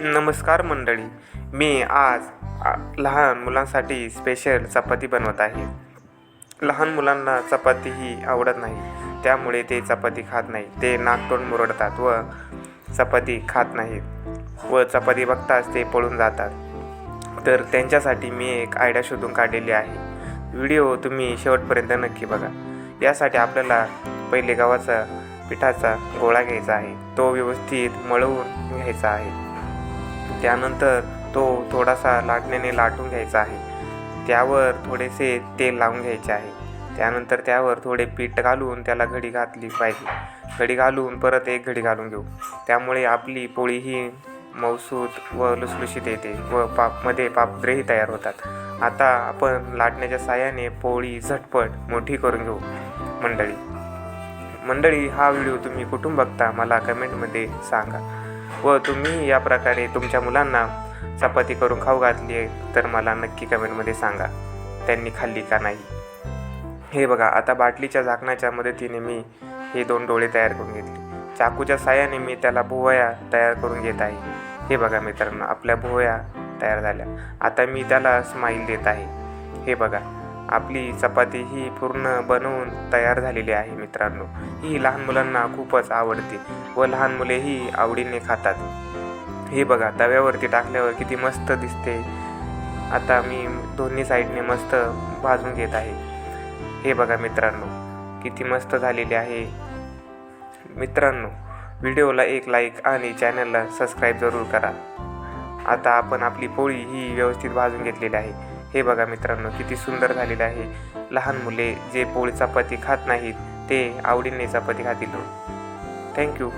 नमस्कार मंडळी. मी आज लहान मुलांसाठी स्पेशल चपाती बनवत आहे. लहान मुलांना चपाती ही आवडत नाही. त्यामुळे ते चपाती खात नाही. ते नाकतोंड मुरडतात व चपाती खात नाहीत. व चपाती बघताच ते पळून जातात. तर त्यांच्यासाठी मी एक आयडिया शोधून काढलेली आहे. व्हिडिओ तुम्ही शेवटपर्यंत नक्की बघा. यासाठी आपल्याला पहिले गव्हाचा पिठाचा गोळा घ्यायचा आहे. तो व्यवस्थित मळवून घ्यायचा आहे. त्यानंतर तो थोडासा लाटण्याने लाटून घ्यायचा आहे. त्यावर थोडेसे तेल लावून घ्यायचे आहे. त्यानंतर त्यावर थोडे पीठ घालून त्याला घडी घातली पाहिजे. घडी घालून परत एक घडी घालून घेऊ. त्यामुळे आपली पोळी ही मौसूत व लुसलुशीत येते व पापमध्ये पापद्रेही तयार होतात. आता आपण लाटण्याच्या साहाय्याने पोळी झटपट मोठी करून घेऊ. मंडळी मंडळी हा व्हिडिओ तुम्ही कुठून बघता? मला कमेंटमध्ये सांगा. व तुम्ही या प्रकारे तुमच्या मुलांना चपाती करून खाऊ घातली आहे तर मला नक्की कमेंटमध्ये सांगा त्यांनी खाल्ली का नाही. हे बघा आता बाटलीच्या झाकणाच्या मदतीने मी हे दोन डोळे तयार करून घेतले. चाकूच्या साह्याने मी त्याला भुवया तयार करून घेत आहे. हे बघा मित्रांनो आपल्या भुवया तयार झाल्या. आता मी त्याला स्माईल देत आहे. हे बघा आपली चपाती ही पूर्ण बनवून तयार झालेली आहे मित्रांनो. ही लहान मुलांना खूपच आवडते व लहान मुलेही आवडीने खातात. हे बघा तव्यावरती टाकल्यावर किती मस्त दिसते. आता मी दोन्ही साईडने मस्त भाजून घेत आहे. हे बघा मित्रांनो किती मस्त झालेले आहे. मित्रांनो व्हिडिओला एक लाईक आणि चॅनलला सबस्क्राईब जरूर करा. आता आपण आपली पोळी ही व्यवस्थित भाजून घेतलेली आहे. हे बघा मित्रांनो किती सुंदर झालेलं आहे. लहान मुले जे पोळी चपाती खात नाहीत ते आवडीने चपाती खातील. थँक्यू